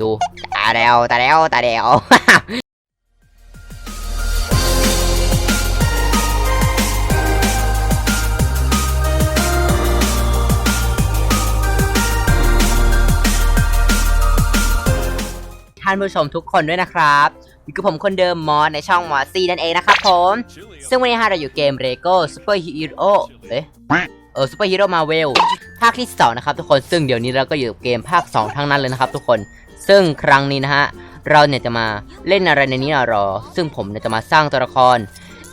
ดูตาเดวตาเดวตาเดวท่านผู้ชมทุกคนด้วยนะครับอยู่กับผมคนเดิมมอสในช่องมอสซีนั่นเองนะครับผม ซึ่งวันนี้ฮะเราอยู่เกม Lego Super Hero เอ๊ะเออ Super Hero Marvel ภาคที่ 2 นะครับทุกคนซึ่งเดี๋ยวนี้เราก็อยู่เกมภาค 2 ทั้งนั้นเลยนะครับทุกคน ซึ่งครั้งนี้นะฮะ เราเนี่ยจะมาเล่นอะไรในนี้นะรอ ซึ่งผมเนี่ยจะมาสร้างตัวละคร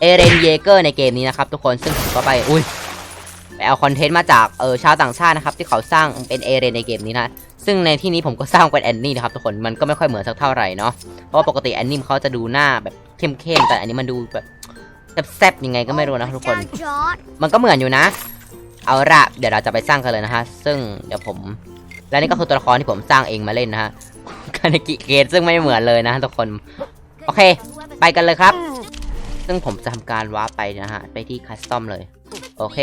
เอเรนเยเกอร์ในเกมนี้นะครับทุกคนซึ่งผมก็ไปอุ้ยไปเอาคอนเทนต์มาจากเออชาวต่างชาตินะครับที่เขาสร้างเป็นเอเรนในเกมนี้นะซึ่งในที่นี้ผมก็สร้างเป็นแอนนี่นะครับทุกคนมันก็ไม่ค่อยเหมือนสักเท่าไหร่เนาะเพราะว่าปกติแอนนี่เขาจะดูหน้าแบบเข้มๆแต่อันนี้มันดูแบบแซ่บๆยังไงก็ไม่รู้นะทุกคน มันก็เหมือนอยู่นะ เอาละเดี๋ยวเราจะไปสร้างกันเลยนะฮะซึ่งเดี๋ยวผมและนี่ก็คือตัวละครที่ผมสร้างเองมาเล่นนะฮะ คาเนกิเกตซึ่งไม่เหมือนเลยนะทุกคน โอเค ไปกันเลยครับ ซึ่งผมจะทำการวาร์ปไปนะฮะ ไปที่คัสตอมเลย โอเค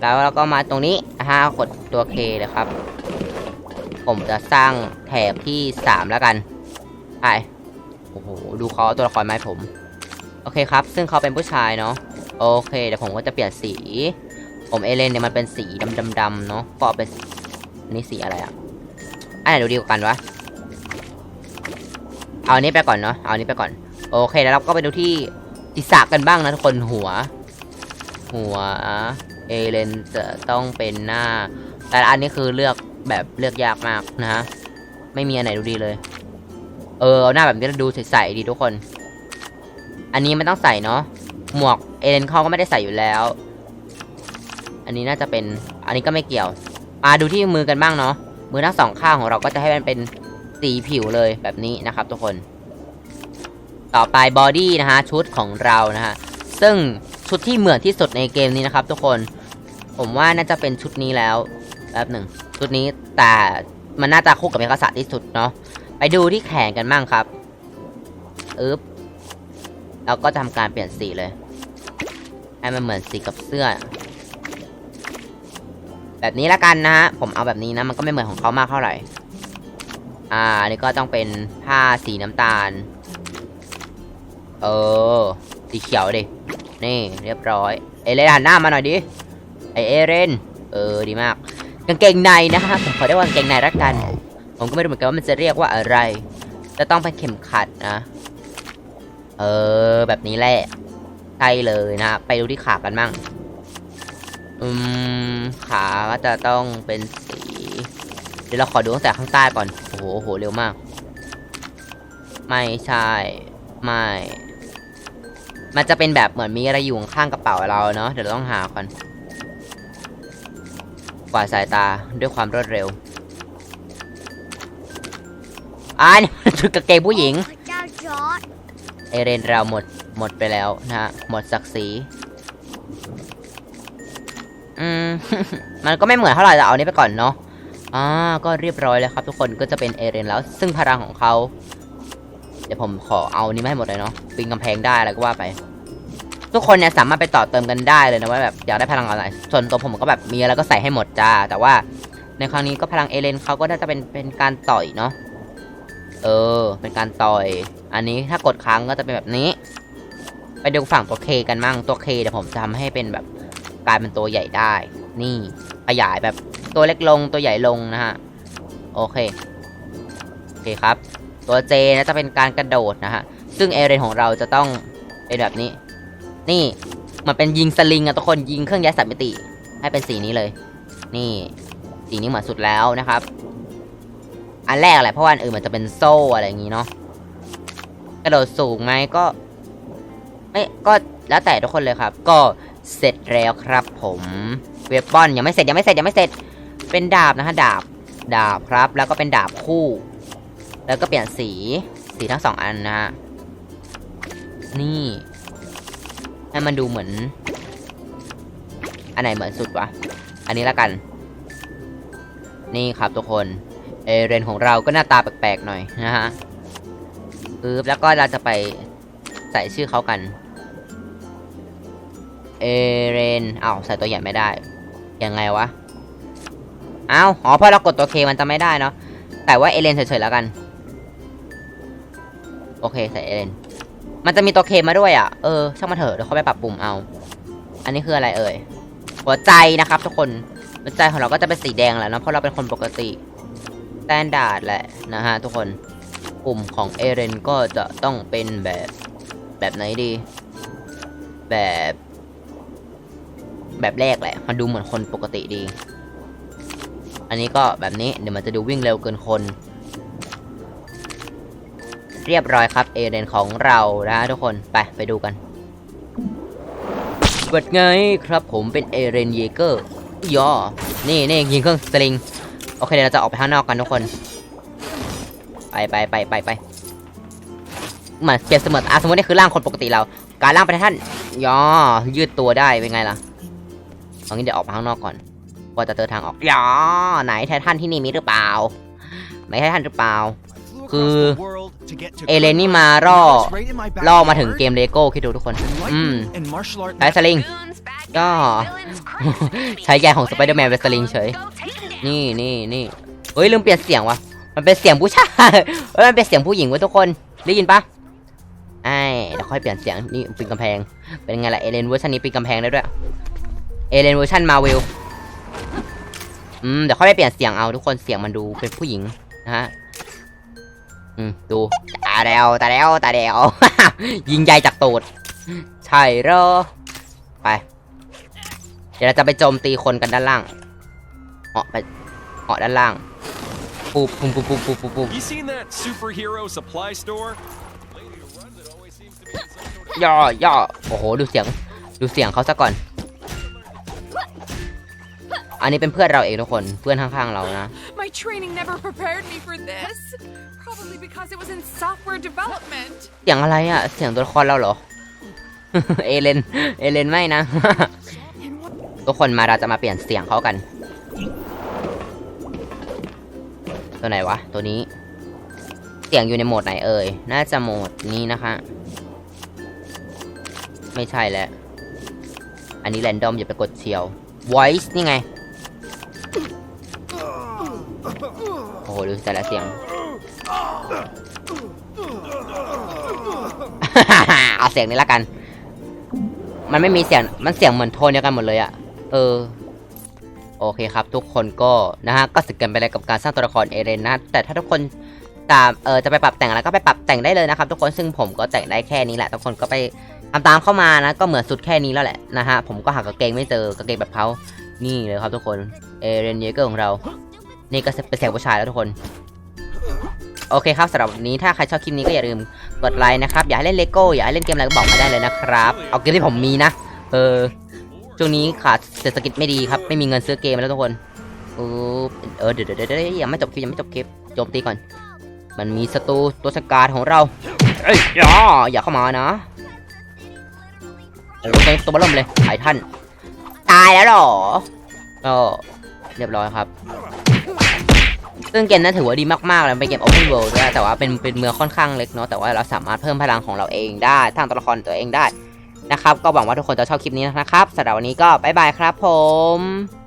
แล้วเราก็มาตรงนี้นะฮะกดตัว K เลยครับ ผมจะสร้างแถบที่ 3 แล้วกันไปโอ้โห ดูเขาตัวละครมาให้ผม โอเคครับ ซึ่งเขาเป็นผู้ชายเนาะ โอเค เดี๋ยวผมก็จะเปลี่ยนสี ผมเอเลนเนี่ยมันเป็นสีดำดำๆเนาะก็เป็นนนี้สีอะไรอะ อันไหนดูดีกว่ากันวะ เอาอันนี้ไปก่อนเนาะ เอาอันนี้ไปก่อน โอเคแล้วเราก็ไปดูที่ศีรษะกันบ้างนะทุกคนหัว หัวเอเลนจะต้องเป็นหน้า แต่อันนี้คือเลือกแบบเลือกยากมากนะฮะ ไม่มีอันไหนดูดีเลย เออเอาหน้าแบบนี้ดูใสๆดีทุกคน อันนี้ไม่ต้องใส่เนาะ หมวกเอเลนเขาก็ไม่ได้ใส่อยู่แล้ว อันนี้น่าจะเป็น อันนี้ก็ไม่เกี่ยวมาดูที่มือกันบ้างเนาะ มือทั้งสองข้างของเราก็จะให้มันเป็นสีผิวเลยแบบนี้นะครับทุกคน ต่อไปบอดี้นะฮะชุดของเรานะฮะซึ่งชุดที่เหมือนที่สุดในเกมนี้นะครับ ทุกคน ผมว่าน่าจะเป็นชุดนี้แล้วแป๊บหนึ่งชุดนี้แต่มันน่าจะคู่กับเอกสารที่สุดเนาะไปดูที่แขนกันบ้างครับอึ๊บเราก็จะทำการเปลี่ยนสีเลยให้มันเหมือนสีกับเสื้อ แบบนี้ละกันนะฮะผมเอาแบบนี้นะมันก็ไม่เหมือนของเขามากเท่าไหร่ อ่านนี้ก็ต้องเป็นผ้าสีน้ำตาล เออ สีเขียวดิ นี่เรียบร้อย เอเลนหันหน้ามาหน่อยดิไอเอเรนเออดีมาก กางเกงในนะฮะผมขอเรียกว่ากางเกงในละกัน ผมก็ไม่รู้เหมือนกันว่ามันจะเรียกว่าอะไร จะต้องเป็นเข็มขัดนะ เออ แบบนี้แหละใช่เลยนะ ไปดูที่ขากันมั่ง อืมขาก็จะต้องเป็นสี เดี๋ยวเราขอดูตั้งแต่ข้างใต้ก่อน โอ้โหโหเร็วมาก ไม่ใช่ ไม่ มันจะเป็นแบบเหมือนมีอะไรอยู่ข้างกระเป๋าเราเนาะ เดี๋ยวเราต้องหาก่อน กว่าสายตาด้วยความรวดเร็วอ่านี่มันชุดกางเกงผู้หญิง เจ้าจอร์ดเอเรนเราหมดหมดไปแล้วนะฮะ หมดศักดิ์ศรี อืม มันก็ไม่เหมือนเท่าไหร่แต่เอานนี้ไปก่อนเนาะอ่าก็เรียบร้อยแล้วครับ ทุกคนก็จะเป็นเอเรนแล้ว ซึ่งพลังของเขาเดี๋ยวผมขอเอานี้มาให้หมดเลยเนาะปีนกำแพงได้อะไรก็ว่าไป ทุกคนเนี่ยสามารถไปต่อเติมกันได้เลยนะว่าแบบอยากได้พลังอะไรส่วนตัวผมก็แบบมีอะไรก็ใส่ให้หมดจ้า แต่ว่าในครั้งนี้ก็พลังเอเรนเขาก็น่าจะเป็นเป็นการต่อยเนาะเออ เป็นการต่อย อันนี้ถ้ากดค้างก็จะเป็นแบบนี้ ไปดูฝั่งตัวเคกันมั่งตัวเคเดี๋ยวผมจะทำให้เป็นแบบ กลายเป็นตัวใหญ่ได้ นี่ขยายแบบตัวเล็กลงตัวใหญ่ลงนะฮะ โอเค โอเคครับ ตัวเจนะจะเป็นการกระโดดนะฮะ ซึ่งเอเรนของเราจะต้องเป็นแบบนี้ นี่มันเป็นยิงสลิงอะทุกคนยิงเครื่องย้ายสัตว์มิติ ให้เป็นสีนี้เลย นี่ สีนี้เหมือนสุดแล้วนะครับ อันแรกแหละเพราะว่าอันอื่นมันจะเป็นโซ่อะไรอย่างงี้เนาะกระโดดสูงไหมก็ไม่ก็แล้วแต่ทุกคนเลยครับ ก็ เสร็จแล้วครับผมเวปอนยังไม่เสร็จยังไม่เสร็จยังไม่เสร็จ เป็นดาบนะฮะดาบดาบครับ แล้วก็เป็นดาบคู่ แล้วก็เปลี่ยนสีสีทั้งสองอันนะฮะนี่ให้มันดูเหมือน อันไหนเหมือนสุดวะ อันนี้ละกัน นี่ครับทุกคน เอเรนของเราก็หน้าตาแปลกๆหน่อยนะฮะปึ๊บแล้วก็เราจะไปใส่ชื่อเขากัน เอเรนอ้าวใส่ตัวใหญ่ไม่ได้ ยังไงวะอ้าวอ๋อเพราะเรากดตัวเคมันจะไม่ได้เนาะแต่ว่าเอเลนเฉยๆแล้วกัน โอเคใส่เอเลนมันจะมีตัวเคมาด้วยอะเออช่างมาเถอะเดี๋ยวเขาไปปรับปรุงเอา อันนี้คืออะไรเอ่ยหัวใจนะครับ ทุกคนหัวใจของเราก็จะเป็นสีแดงแหละเนอะเพราะเราเป็นคนปกติแตนดาร์ดแหละนะฮะทุกคนปุ่มของเอเรนก็จะต้องเป็นแบบแบบไหนดี แบบ แบบแรกแหละ มันดูเหมือนคนปกติดี อันนี้ก็แบบนี้เดี๋ยวมันจะดูวิ่งเร็วเกินคน เรียบร้อยครับเอเรนของเรานะทุกคนไปไปดูกันเปิดไงครับผมเป็นเอเรนเยเกอร์ย่อนี่นี่ยิงเครื่องสลิง โอเคเดี๋ยวเราจะออกไปข้างนอกกันทุกคน ไปไปไปไปไปเหมือนเปรียบเสมือนอะสมมตินี่คือร่างคนปกติเรา การร่างไปท่านย่อยืดตัวได้เป็นไงล่ะ เอางี้เดี๋ยวออกมาข้างนอกก่อนว่าจะเจอทางออกย่อไหนไททันที่นี่มีหรือเปล่า ไม่ไททันหรือเปล่า คือเอเลนนี่มาล่อล่อมาถึงเกมเลโก้คิดดูทุกคน อืมใช้สลิง ก็ใช้ใยของสไปเดอร์แมนเป็นสลิงเฉย นี่นี่นี่เฮ้ยลืมเปลี่ยนเสียงวะมันเป็นเสียงผู้ชายเฮ้ยมันเป็นเสียงผู้หญิงว้ทุกคนได้ยินปะไอ้เดี๋ยวค่อยเปลี่ยนเสียงนี่ปีนกำแพง เป็นไงล่ะเอเลนเวอร์ชันนี้ปีนกำแพงได้ด้วย เอเลนเวอร์ชันมาวิลอืม เดี๋ยวค่อยไปเปลี่ยนเสียงเอาทุกคนเสียงมันดูเป็นผู้หญิงนะฮะ อืม ดู ตาเดวตาเดวตาเดวยิงใหญ่จากตูด ใช่เหรอ ไป เดี๋ยวเราจะไปโจมตีคนกันด้านล่างออกไปออกด้านล่างปุ๊บปุ๊บปุ๊บปุ๊บปุ๊บปุ๊บปุ๊บ You seen that superhero supply store? Lady who runs it always seems to be in some sort of ย่อย่อโอ้โห ดูเสียง ดูเสียงเขาซะก่อน อันนี้เป็นเพื่อนเราเองทุกคน เพื่อนข้างๆเรานะ My training never prepared me for this. Probably because it was in software development. เสียงอะไรอะเสียงตัวละครเราเหรอ เอเลน เอเลนไม่นะ And what ทุกคนมาเราจะมาเปลี่ยนเสียงเขากัน ตัวไหนวะ ตัวนี้ เสียงอยู่ในโหมดไหนเอ่ย น่าจะโหมดนี้นะคะ ไม่ใช่แล้ว อันนี้แรนดอมอย่าไปกดเชียว voice นี่ไง โอ้โหดูแต่ละเสียง เอาเสียงนี้ละกัน มันไม่มีเสียง มันเสียงเหมือนโทนเดียวกันหมดเลยอะเออ โอเคครับ ทุกคนก็นะฮะ ก็สึกกันไปเลยกับการสร้างตัวละครเอเรนนะ แต่ถ้าทุกคนตาม เออ จะไปปรับแต่งอะไรก็ไปปรับแต่งได้เลยนะครับ ทุกคน ซึ่งผมก็แต่งได้แค่นี้แหละ ทุกคนก็ไปทำตามเข้ามานะ ก็เหมือนสุดแค่นี้แล้วแหละนะฮะ ผมก็หากางเกงไม่เจอกางเกงแบบเขานี่เลยครับทุกคน เอเรนเยเกอร์ของเรา นี่ก็เป็นเสียงผู้ชายแล้วทุกคนโอเคครับสำหรับวันนี้ถ้าใครชอบคลิปนี้ก็อย่าลืมกดไลค์นะครับ อยากให้เล่นเลโก้อยากให้เล่นเกมอะไรก็บอกมาได้เลยนะครับ เอาเกมที่ผมมีนะ เออช่วงนี้ขาดเศรษฐกิจไม่ดีครับ ไม่มีเงินซื้อเกมแล้วทุกคนเออเออเดี๋ยวเดี๋ยวเดี๋ยวยังไม่จบคลิปยังไม่จบคลิปโจมตีก่อน มันมีศัตรูตัวสกาดของเราเอ้ยอย่าอย่าเข้ามานะโอ้ยตัวเริ่มเลยไททันตายแล้วหรอก็เรียบร้อยครับ ซึ่งเกมนั้นถือว่าดีมากๆเลยเป็นเกม Open World ด้วยแต่ว่าเป็นเป็นเมืองค่อนข้างเล็กเนาะแต่ว่าเราสามารถเพิ่มพลังของเราเองได้ทางตัวละครตัวเองได้นะครับ ก็หวังว่าทุกคนจะชอบคลิปนี้นะครับสำหรับวันนี้ก็บ๊ายบายครับผม